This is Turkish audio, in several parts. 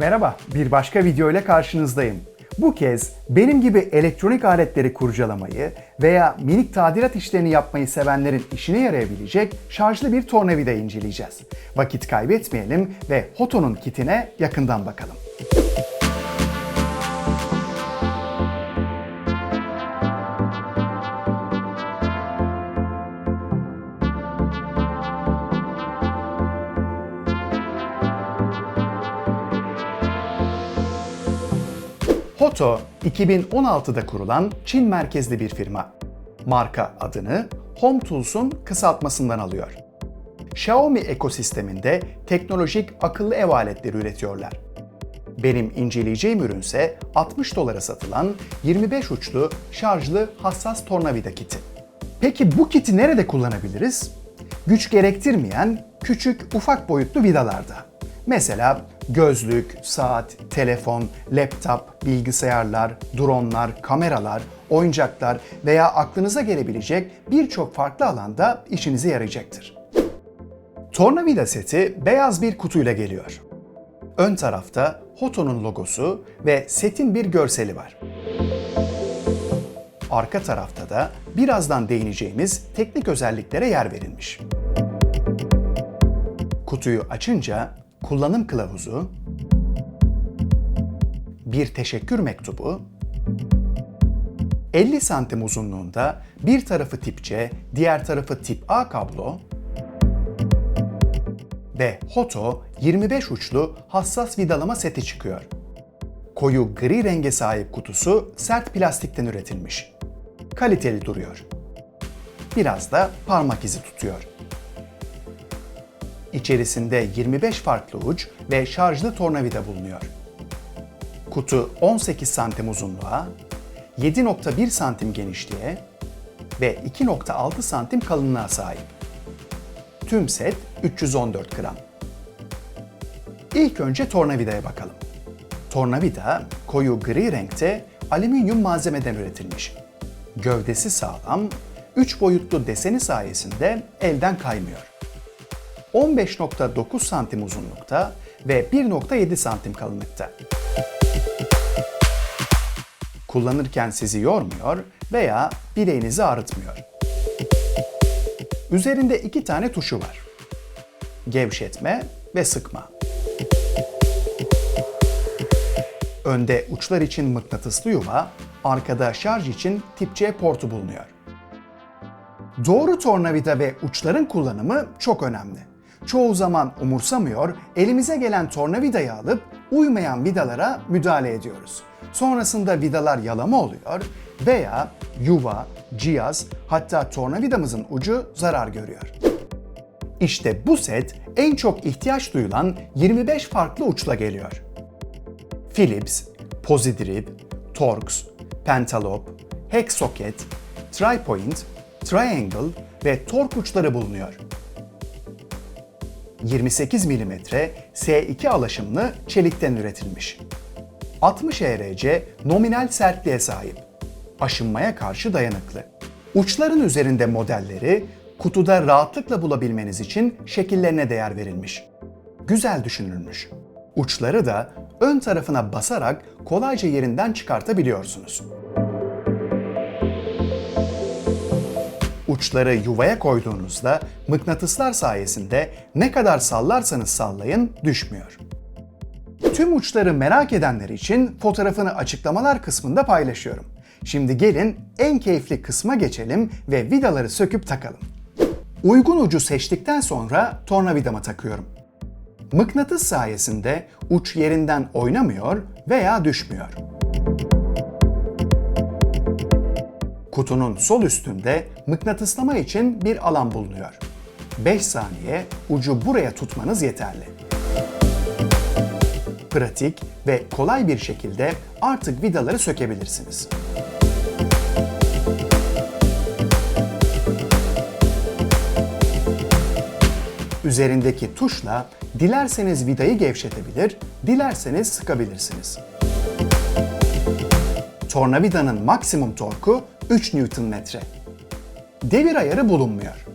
Merhaba, bir başka video ile karşınızdayım. Bu kez benim gibi elektronik aletleri kurcalamayı veya minik tadilat işlerini yapmayı sevenlerin işine yarayabilecek şarjlı bir tornavida inceleyeceğiz. Vakit kaybetmeyelim ve Hoto'nun kitine yakından bakalım. Hoto, 2016'da kurulan Çin merkezli bir firma. Marka adını Home Tools'un kısaltmasından alıyor. Xiaomi ekosisteminde teknolojik akıllı ev aletleri üretiyorlar. Benim inceleyeceğim ürünse 60 dolara satılan 25 uçlu şarjlı hassas tornavida kiti. Peki bu kiti nerede kullanabiliriz? Güç gerektirmeyen küçük ufak boyutlu vidalarda. Mesela gözlük, saat, telefon, laptop, bilgisayarlar, dronlar, kameralar, oyuncaklar veya aklınıza gelebilecek birçok farklı alanda işinize yarayacaktır. Tornavida seti beyaz bir kutuyla geliyor. Ön tarafta Hoto'nun logosu ve setin bir görseli var. Arka tarafta da birazdan değineceğimiz teknik özelliklere yer verilmiş. Kutuyu açınca kullanım kılavuzu, bir teşekkür mektubu, 50 santim uzunluğunda bir tarafı tip C, diğer tarafı tip A kablo ve Hoto 25 uçlu hassas vidalama seti çıkıyor. Koyu gri renge sahip kutusu sert plastikten üretilmiş. Kaliteli duruyor. Biraz da parmak izi tutuyor. İçerisinde 25 farklı uç ve şarjlı tornavida bulunuyor. Kutu 18 santim uzunluğa, 7.1 santim genişliğe ve 2.6 santim kalınlığa sahip. Tüm set 314 gram. İlk önce tornavidaya bakalım. Tornavida koyu gri renkte alüminyum malzemeden üretilmiş. Gövdesi sağlam, 3 boyutlu deseni sayesinde elden kaymıyor. 15.9 santim uzunlukta ve 1.7 santim kalınlıkta. Kullanırken sizi yormuyor veya bileğinizi ağrıtmıyor. Üzerinde iki tane tuşu var. Gevşetme ve sıkma. Önde uçlar için mıknatıslı yuva, arkada şarj için tip C portu bulunuyor. Doğru tornavida ve uçların kullanımı çok önemli. Çoğu zaman umursamıyor, elimize gelen tornavidayı alıp uymayan vidalara müdahale ediyoruz. Sonrasında vidalar yalama oluyor veya yuva, cihaz hatta tornavidamızın ucu zarar görüyor. İşte bu set en çok ihtiyaç duyulan 25 farklı uçla geliyor. Philips, Pozidrip, Torx, Pentalop, Hex Socket, Tripoint, Triangle ve Tork uçları bulunuyor. 28 mm S2 alaşımlı çelikten üretilmiş. 60 ERC nominal sertliğe sahip. Aşınmaya karşı dayanıklı. Uçların üzerinde modelleri kutuda rahatlıkla bulabilmeniz için şekillerine değer verilmiş. Güzel düşünülmüş. Uçları da ön tarafına basarak kolayca yerinden çıkartabiliyorsunuz. Uçları yuvaya koyduğunuzda mıknatıslar sayesinde ne kadar sallarsanız sallayın düşmüyor. Tüm uçları merak edenler için fotoğrafını açıklamalar kısmında paylaşıyorum. Şimdi gelin en keyifli kısma geçelim ve vidaları söküp takalım. Uygun ucu seçtikten sonra tornavidama takıyorum. Mıknatıs sayesinde uç yerinden oynamıyor veya düşmüyor. Kutunun sol üstünde mıknatıslama için bir alan bulunuyor. 5 saniye ucu buraya tutmanız yeterli. Pratik ve kolay bir şekilde artık vidaları sökebilirsiniz. Üzerindeki tuşla dilerseniz vidayı gevşetebilir, dilerseniz sıkabilirsiniz. Tornavidanın maksimum torku 3 Nm. Devir ayarı bulunmuyor.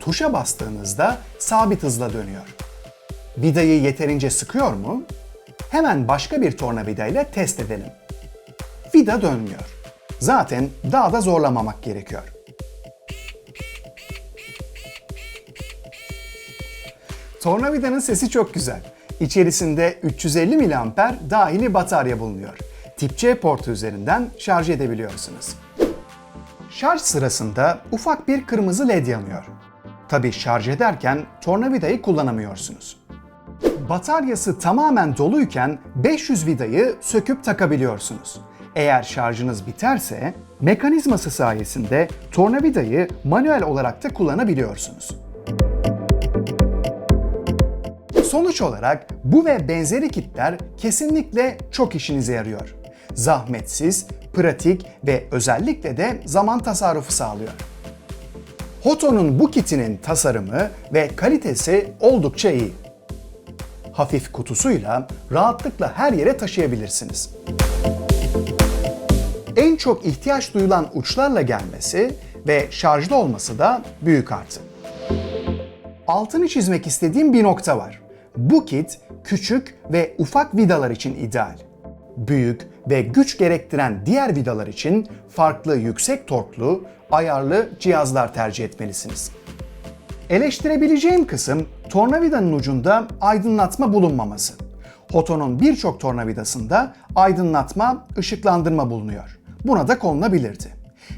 Tuşa bastığınızda sabit hızla dönüyor. vidayı yeterince sıkıyor mu? Hemen başka bir tornavida ile test edelim. Vida dönmüyor. Zaten daha da zorlamamak gerekiyor. Tornavidanın sesi çok güzel. İçerisinde 350 mAh dahili batarya bulunuyor. Tip C portu üzerinden şarj edebiliyorsunuz. Şarj sırasında ufak bir kırmızı led yanıyor. Tabi şarj ederken tornavidayı kullanamıyorsunuz. Bataryası tamamen doluyken 500 vidayı söküp takabiliyorsunuz. Eğer şarjınız biterse mekanizması sayesinde tornavidayı manuel olarak da kullanabiliyorsunuz. Sonuç olarak bu ve benzeri kitler kesinlikle çok işinize yarıyor. Zahmetsiz, pratik ve özellikle de zaman tasarrufu sağlıyor. Hoto'nun bu kitinin tasarımı ve kalitesi oldukça iyi. Hafif kutusuyla rahatlıkla her yere taşıyabilirsiniz. En çok ihtiyaç duyulan uçlarla gelmesi ve şarjlı olması da büyük artı. Altını çizmek istediğim bir nokta var. Bu kit küçük ve ufak vidalar için ideal. Büyük ve güç gerektiren diğer vidalar için farklı yüksek torklu, ayarlı cihazlar tercih etmelisiniz. Eleştirebileceğim kısım tornavidanın ucunda aydınlatma bulunmaması. Hoto'nun birçok tornavidasında aydınlatma, ışıklandırma bulunuyor. Buna da konulabilirdi.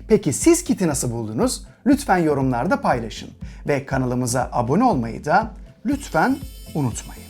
Peki siz kiti nasıl buldunuz? Lütfen yorumlarda paylaşın ve kanalımıza abone olmayı da lütfen unutmayın.